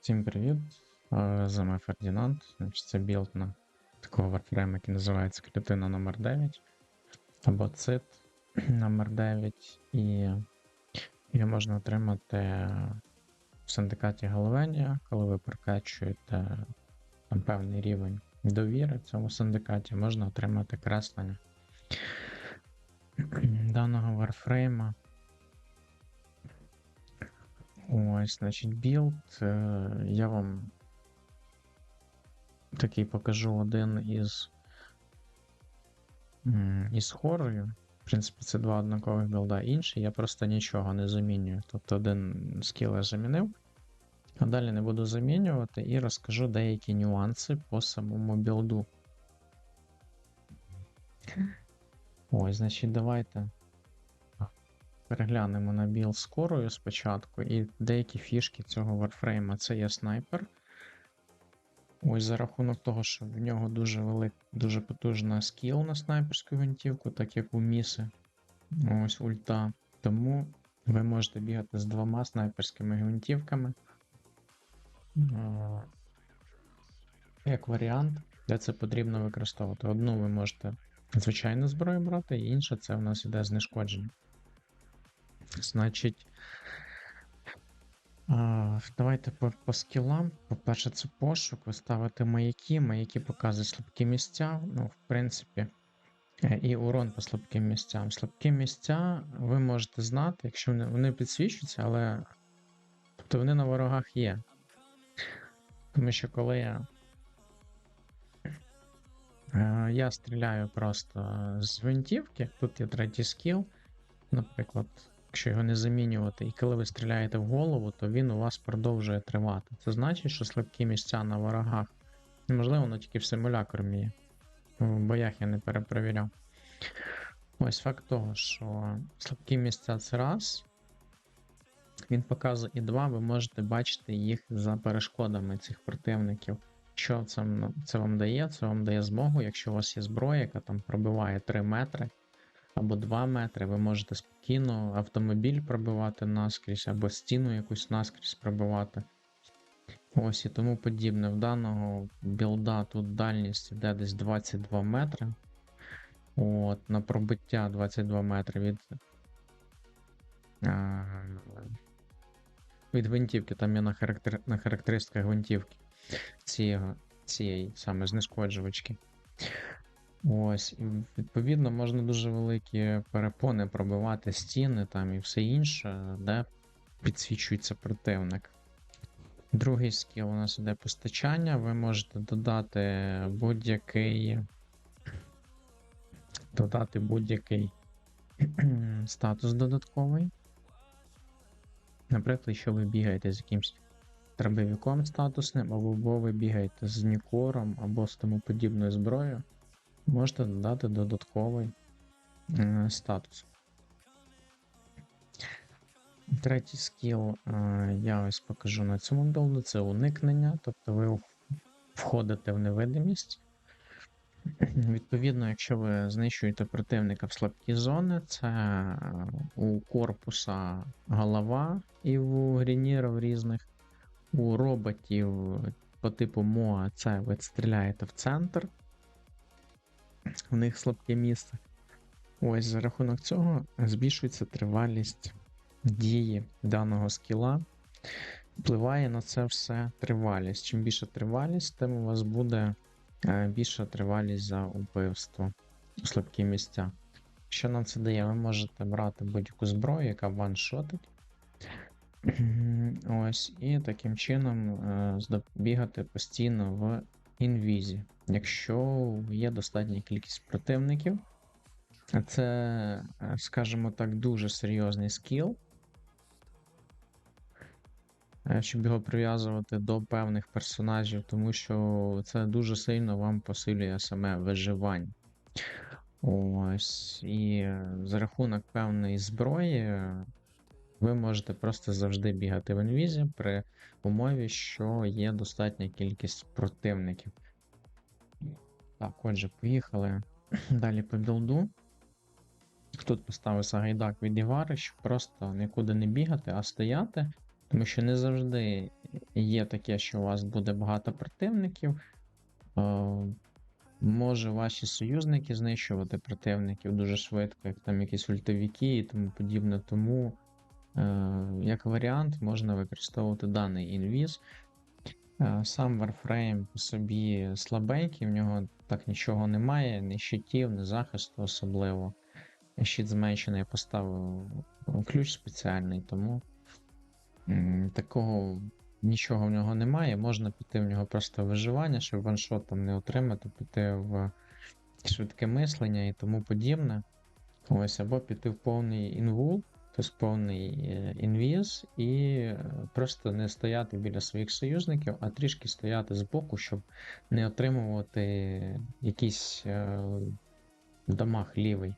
Всім привіт! Е, З вами Фердінанд. Значить, Це білд на такого варфрейма, який називається клітина номер 9 або цит номер 9 і її можна отримати в синдикаті Галвенія, коли ви прокачуєте там, певний рівень довіри в цьому синдикаті, можна отримати креслення даного варфрейма. Ось, значить, білд. е, Я вам такий покажу один із із хорою. В принципі, це два однакових білда. Інший я просто нічого не замінюю. Тобто один скіл я замінив, а далі не буду замінювати і розкажу деякі нюанси по самому білду. Ось, значить, давайте переглянемо на білд з корою спочатку, і деякі фішки цього варфрейма. Це є снайпер. Ось за рахунок того, що в нього дуже велик, дуже потужна скіл на снайперську гвинтівку, так як у Міси. Ось ульта. Тому ви можете бігати з двома снайперськими гвинтівками. Е, Як варіант, де це потрібно використовувати. Одну ви можете звичайну зброю брати, і інша це в нас іде знешкодження. Значить, давайте по, по скілам. По-перше, це пошук. Ви ставите маяки, маяки показують слабкі місця. Ну, в принципі, е, і урон по слабким місцям. Слабкі місця ви можете знати, якщо вони, вони підсвічуються, але тобто вони на ворогах є. Тому що коли я. е, Я стріляю просто з гвинтівки, тут є третій скіл, наприклад, якщо його не замінювати, і коли ви стріляєте в голову, то він у вас продовжує тривати. Це значить, що слабкі місця на ворогах. Можливо, воно тільки в симулякорі є. В боях я не перепровіряв. Ось факт того, що слабкі місця це раз. Він показує і два, ви можете бачити їх за перешкодами цих противників. Що це, це вам дає? Це вам дає змогу, якщо у вас є зброя, яка там пробиває 3 метри або 2 метри, ви можете спокійно автомобіль пробивати наскрізь, або стіну якусь наскрізь пробивати. Ось і тому подібне. В даного білда тут дальність йде десь 22 метри. От, на пробиття 22 метри від. А, від гвинтівки, там є на, характер... на характеристиках гвинтівки цієї, цієї саме знешкоджувачки. Ось, і відповідно, можна дуже великі перепони пробивати стіни там і все інше, де підсвічується противник. Другий скіл у нас іде постачання. Ви можете додати будь-який. Додати будь-який статус додатковий. Наприклад, якщо ви бігаєте з якимсь дробовиком статусним, або ви бігаєте з Нікором або з тому подібною зброєю, можете додати додатковий е, статус. Третій скіл е, я ось покажу на цьому білду, це уникнення, тобто ви входите в невидимість. Відповідно, якщо ви знищуєте противника в слабкі зони, це е, у корпуса голова і у грінірів різних, у роботів по типу Моа це ви стріляєте в центр, в них слабке місце. Ось за рахунок цього збільшується тривалість дії даного скіла. Впливає на це все тривалість. Чим більша тривалість, тим у вас буде е, більша тривалість за вбивство у слабкі місця. Що нам це дає? Ви можете брати будь-яку зброю, яка ваншотить. Ось, і таким чином е, бігати постійно в інвізі, якщо є достатня кількість противників. Це, е, скажімо так, дуже серйозний скіл. е, Щоб його прив'язувати до певних персонажів, тому що це дуже сильно вам посилює саме виживання. Ось, і е, за рахунок певної зброї ви можете просто завжди бігати в інвізі при умові, що є достатня кількість противників. Так, отже, поїхали далі по білду. Тут поставився гайдак від Івари, щоб просто нікуди не бігати, а стояти, тому що не завжди є таке, що у вас буде багато противників. Е, Може ваші союзники знищувати противників дуже швидко, як там якісь ультовіки і тому подібне. Тому, е, як варіант, можна використовувати даний інвіз. Е, Сам Warframe по собі слабенький, в нього так нічого немає, ні щитів, ні захисту особливо. Щит зменшений я поставив ключ спеціальний, тому такого нічого в нього немає. Можна піти в нього просто виживання, щоб ваншотом не отримати, піти в швидке мислення і тому подібне. Ось, або піти в повний інвул, тобто повний е, інвіз, і е, просто не стояти біля своїх союзників, а трішки стояти збоку, щоб не отримувати якийсь е, дамаг лівий.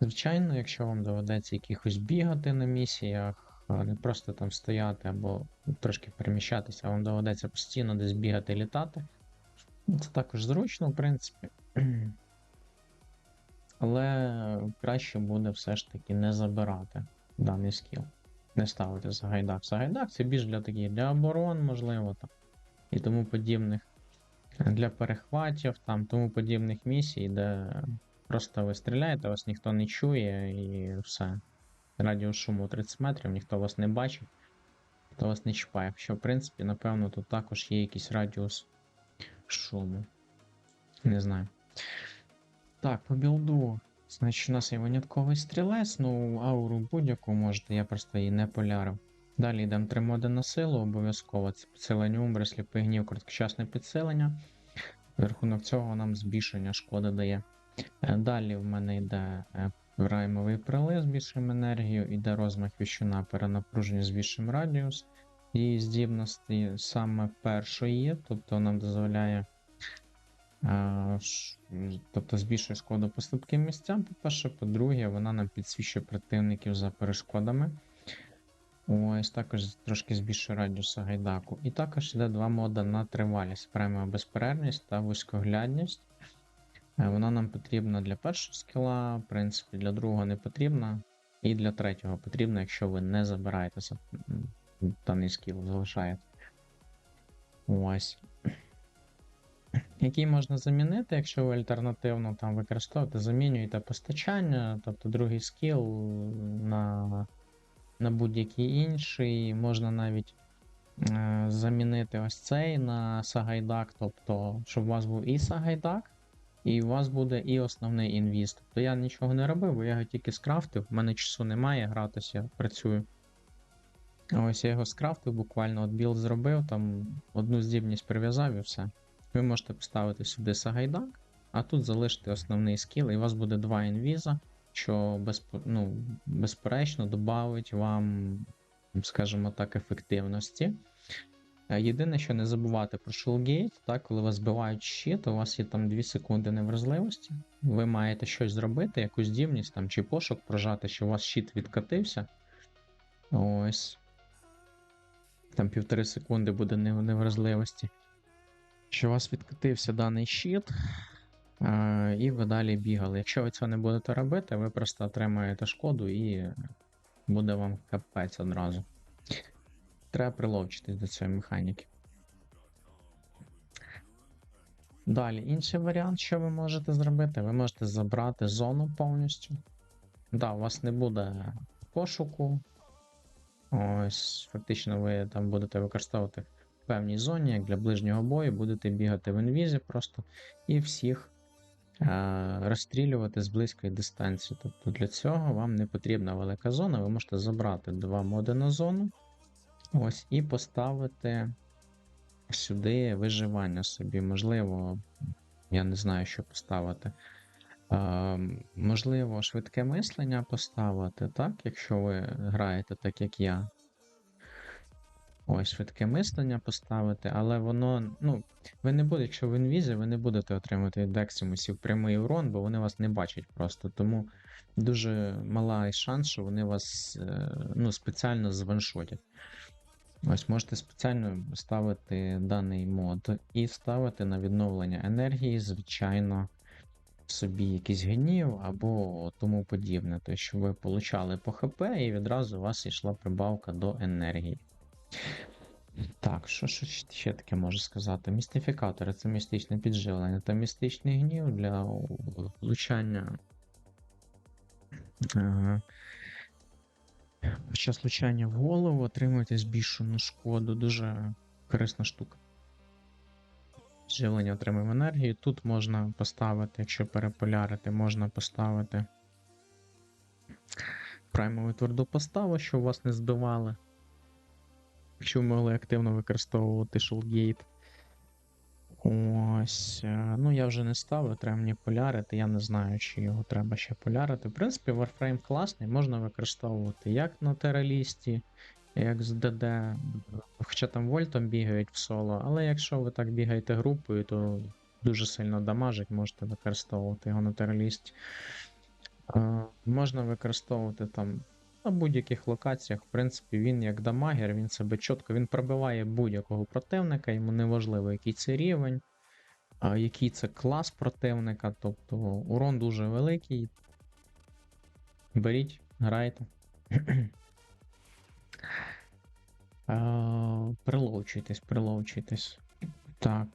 Звичайно, якщо вам доведеться якихось бігати на місіях, не просто там стояти або трошки переміщатися, а вам доведеться постійно десь бігати і літати. Це також зручно, в принципі. Але краще буде все ж таки не забирати даний скіл. Не ставити Сагайдак. Сагайдак це більш для таких для оборон, можливо, там, і тому подібних. Для перехватів, там, тому подібних місій, де просто ви стріляєте, вас ніхто не чує і все. Радіус шуму 30 метрів, ніхто вас не бачить, ніхто вас не чіпає. Що, в принципі, напевно, тут також є якийсь радіус шуму. Не знаю. Так, по білду. Значить, у нас є винятковий стрілець, ну ауру будь-яку можете, я просто її не полярив. Далі йдемо три моди на силу, обов'язково це підсилення умбри, сліпий гнів, короткочасне підсилення. За рахунок цього нам збільшення шкоди дає. Е, Далі в мене йде е, раймовий прилив з більшим енергією, іде розмах віщуна, перенапруження більшим радіус. І здібності саме першої, тобто нам дозволяє тобто збільшує шкоду по слабким місцям. По-перше, по-друге, вона нам підсвічує противників за перешкодами. Ось також трошки збільшує радіус гайдаку. І також йде два моди на тривалість: пряма безперервність та вузькоглядність. Е, Вона нам потрібна для першого скіла, в принципі, для другого не потрібна. І для третього потрібна, якщо ви не забираєтеся даний скіл, залишаєте. Ось. Який можна замінити, якщо ви альтернативно там використовуєте, замінюєте постачання, тобто другий скіл на, на будь-який інший. Можна навіть е, замінити ось цей на Сагайдак, тобто, щоб у вас був і Сагайдак, і у вас буде і основний інвіз. Тобто я нічого не робив, бо я його тільки скрафтив, в мене часу немає, гратися, працюю. Ось я його скрафтив, буквально от білд зробив, там одну здібність прив'язав і все. Ви можете поставити сюди Сагайдак, а тут залишити основний скіл, і у вас буде два інвіза, що безп... ну, безперечно додавить вам, скажімо так, ефективності. Е, Єдине, що не забувати про Shellgate, так, коли вас збивають щит, у вас є там 2 секунди невразливості. Ви маєте щось зробити, якусь здібність там, чи пошук прожати, що у вас щит відкатився. Ось. Там півтори секунди буде не- невразливості. Що у вас відкатився даний щит, е, і ви далі бігали. Якщо ви цього не будете робити, ви просто отримаєте шкоду і буде вам капець одразу. Треба приловчитись до цієї механіки. Далі, інший варіант, що ви можете зробити, ви можете забрати зону повністю. Да, у вас не буде пошуку. Ось, фактично, ви там будете використовувати певній зоні, як для ближнього бою, будете бігати в інвізі просто і всіх е- розстрілювати з близької дистанції. Тобто для цього вам не потрібна велика зона, ви можете забрати два моди на зону. Ось, і поставити сюди виживання собі. Можливо, я не знаю, що поставити. Е, можливо, швидке мислення поставити, так? Якщо ви граєте так, як я. Ось, швидке мислення поставити, але воно, ну, ви не будете, якщо в інвізі, ви не будете отримати від Дексімусів прямий урон, бо вони вас не бачать просто. Тому дуже малий шанс, що вони вас е, ну, спеціально званшотять. Ось можете спеціально ставити даний мод і ставити на відновлення енергії, звичайно, собі якийсь гнів або тому подібне. Тобто, щоб ви получали по ХП і відразу у вас йшла прибавка до енергії. Так, що, що ще- таке можу сказати? Містифікатори це містичне підживлення та містичний гнів для влучання. Е, Під час влучання в голову отримуєте збільшену шкоду. Дуже корисна штука. Живлення отримуємо енергію. Тут можна поставити, якщо переполярити, можна поставити праймову тверду поставу, щоб вас не збивали. Якщо ви могли активно використовувати Shellgate. Ось. е, Ну, я вже не ставив, треба мені полярити. Я не знаю, чи його треба ще полярити. В принципі, Warframe класний, можна використовувати як на тералісті, як з ДД. Хоча там вольтом бігають в соло, але якщо ви так бігаєте групою, то дуже сильно дамажить, можете використовувати його на тералісті. Е, Можна використовувати там на будь-яких локаціях. В принципі, він як дамагер, він себе чітко він пробиває будь-якого противника, йому не важливо, який це рівень, який це клас противника. Тобто урон дуже великий. Беріть, грайте. Приловчуйтесь, приловчуйтесь. Так.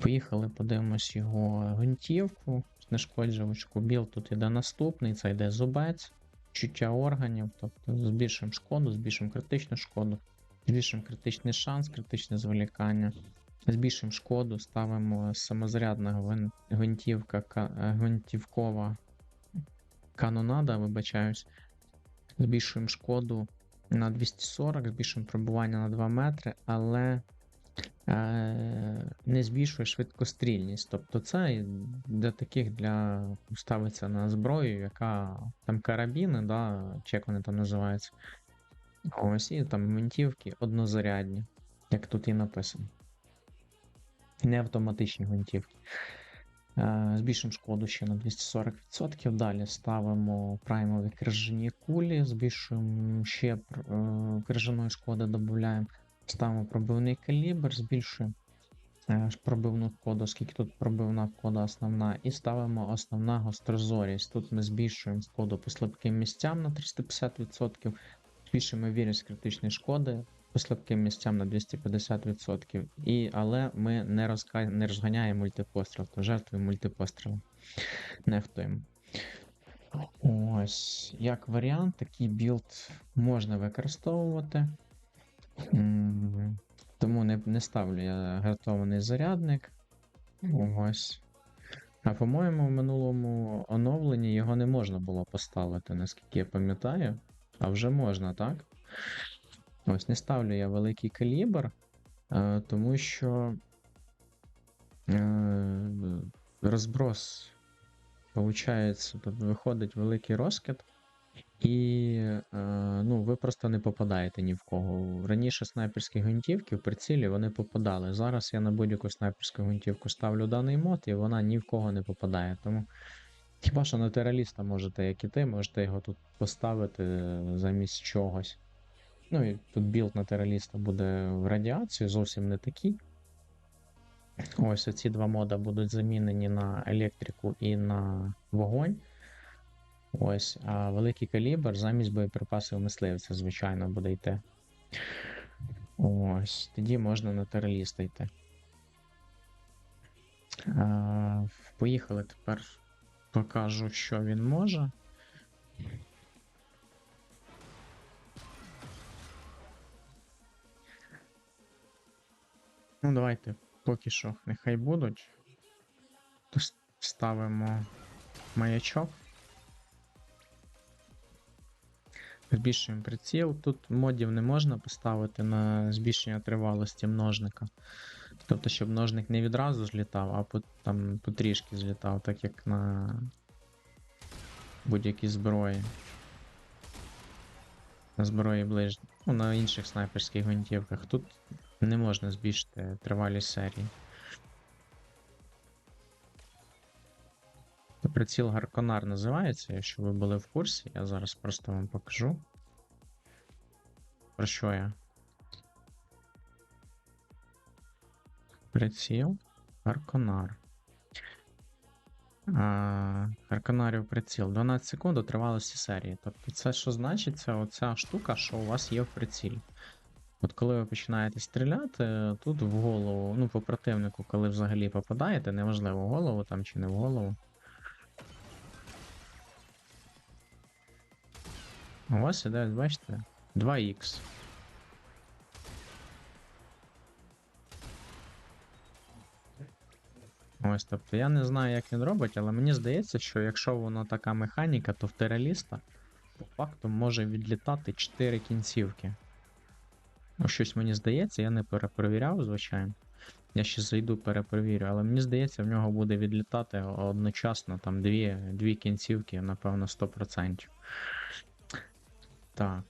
Поїхали, подивимось його гвинтівку, знешкоджувачку. Біл тут іде наступний, це йде зубець, чуття органів, тобто збільшуємо шкоду, збільшуємо критичну шкоду, збільшуємо критичний шанс, критичне зволікання, збільшуємо шкоду, ставимо самозарядна гвинтівка, е, гвинтівкова канонада, вибачаюсь. Збільшуємо шкоду на 240, збільшуємо пробування на 2 метри, але не збільшує швидкострільність. Тобто це для таких для ставиться на зброю, яка там карабіни, да, чи як вони там називаються. Ось і там гвинтівки однозарядні, як тут і написано. Не автоматичні гвинтівки. Збільшимо шкоду ще на 240%. Далі ставимо праймові крижані кулі, збільшуємо ще е, крижаної шкоди, додаємо. Ставимо пробивний калібр, збільшуємо е, пробивну коду, оскільки тут пробивна кода основна, і ставимо основна гострозорість. Тут ми збільшуємо шкоду по слабким місцям на 350%, збільшуємо вірність критичної шкоди по слабким місцям на 250%. І, але ми не, розка... не розганяємо мультипостріл, то жертвуємо мультипострілом. Нехтуємо. Ось, як варіант, такий білд можна використовувати. Тому не, не ставлю я гартований зарядник. Ось. А по-моєму, в минулому оновленні його не можна було поставити, наскільки я пам'ятаю. А вже можна, так? Ось не ставлю я великий калібр, е, тому що е, розброс, виходить, виходить великий розкид, і е, ну, ви просто не попадаєте ні в кого. Раніше снайперські гвинтівки в прицілі вони попадали. Зараз я на будь-яку снайперську гвинтівку ставлю даний мод, і вона ні в кого не попадає. Тому хіба що на тераліста можете, як і ти, можете його тут поставити замість чогось. Ну і тут білд на тераліста буде в радіацію, зовсім не такий. Ось оці два мода будуть замінені на електрику і на вогонь. Ось, а великий калібр замість боєприпасів мисливця, звичайно, буде йти. Ось, тоді можна на тераліста йти. А, поїхали тепер. Покажу, що він може. Ну, давайте поки що нехай будуть. Ставимо маячок. Збільшуємо приціл. Тут модів не можна поставити на збільшення тривалості множника. Тобто, щоб множник не відразу злітав, а по, там потрішки злітав, так як на будь-якій зброї. На зброї ближ... ну, на інших снайперських гвинтівках. Тут не можна збільшити тривалість серії. Приціл Гарконар називається, якщо ви були в курсі, я зараз просто вам покажу. Про що я? Приціл Гарконар. Гарконарів приціл 12 секунд до тривалості серії. Тобто це що значить? Це оця штука, що у вас є в прицілі. От коли ви починаєте стріляти, тут в голову, ну по противнику, коли взагалі попадаєте, неважливо в голову там чи не в голову. У вас іде, бачите, 2х. Ось, тобто я не знаю, як він робить, але мені здається, що якщо воно така механіка, то в тераліста по факту може відлітати 4 кінцівки. Ну, щось мені здається, я не перепровіряв, звичайно. Я ще зайду перепровірю, але мені здається, в нього буде відлітати одночасно там дві, дві кінцівки, напевно, 100%. Так.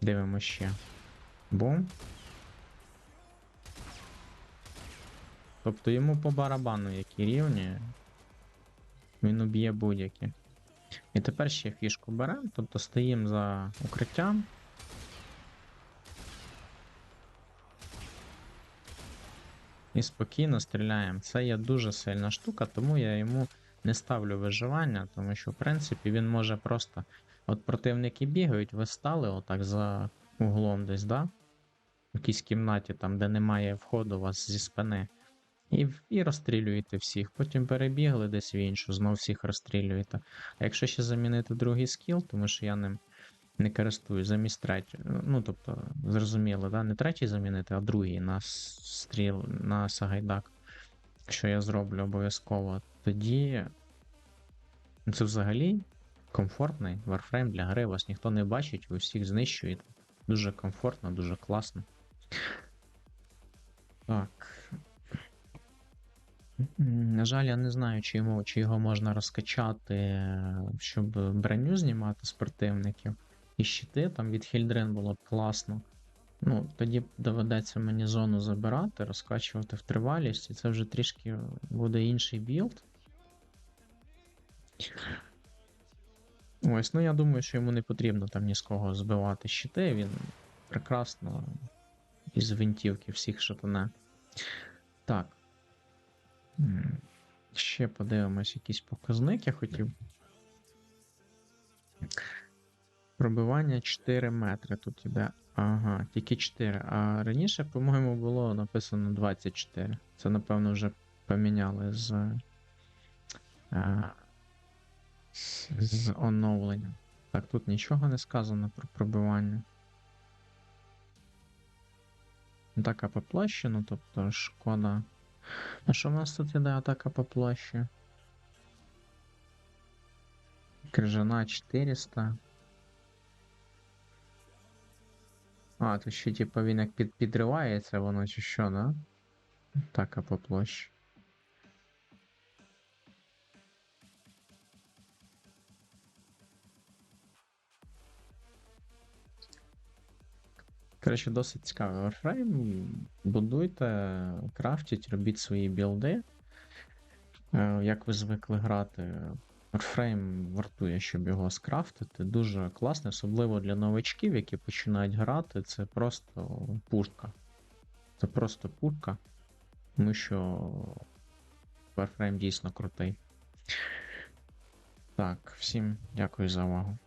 Дивимося ще. Бум. Тобто йому по барабану які рівні. Він уб'є будь-які. І тепер ще фішку беремо, тобто стоїмо за укриттям. І спокійно стріляємо. Це є дуже сильна штука, тому я йому не ставлю виживання, тому що, в принципі, він може просто. От противники бігають, ви стали отак за углом десь, да? В якійсь кімнаті, там, де немає входу у вас зі спини. І, і розстрілюєте всіх. Потім перебігли десь в іншу, знов всіх розстрілюєте. А якщо ще замінити другий скіл, тому що я ним не користуюсь замість третього. Ну, тобто, зрозуміло, да? не третій замінити, а другий на стріл, на Сагайдак. Що я зроблю обов'язково, тоді ну, це взагалі комфортний варфрейм для гри. Вас ніхто не бачить, ви всіх знищуєте. Дуже комфортно, дуже класно. Так. На жаль, я не знаю, чи йому, чи його можна розкачати, щоб броню знімати з противників. І щити там від Хільдрин було б класно. Ну, тоді доведеться мені зону забирати, розкачувати в тривалість, і це вже трішки буде інший білд. Ось, ну я думаю, що йому не потрібно там ні з кого збивати щити, він прекрасно із гвинтівки всіх шатане. Так. Ще подивимось якийсь показник, я хотів. Пробивання 4 метри тут іде. Ага, тільки 4. А раніше, по-моєму, було написано 24. Це, напевно, вже поміняли з. З, оновленням. Так, тут нічого не сказано про пробивання. Атака по площі, ну тобто шкода. А що в нас тут іде атака по площі? Крижана 400. А, то ще типу він як під, підривається воно чи що, да? Атака по площі. Коротше, досить цікавий Warframe. Будуйте, крафтіть, робіть свої білди. Е, Як ви звикли грати, Warframe вартує, щоб його скрафтити. Дуже класний, особливо для новачків, які починають грати. Це просто пушка. Це просто пушка. Тому що Warframe дійсно крутий. Так, всім дякую за увагу.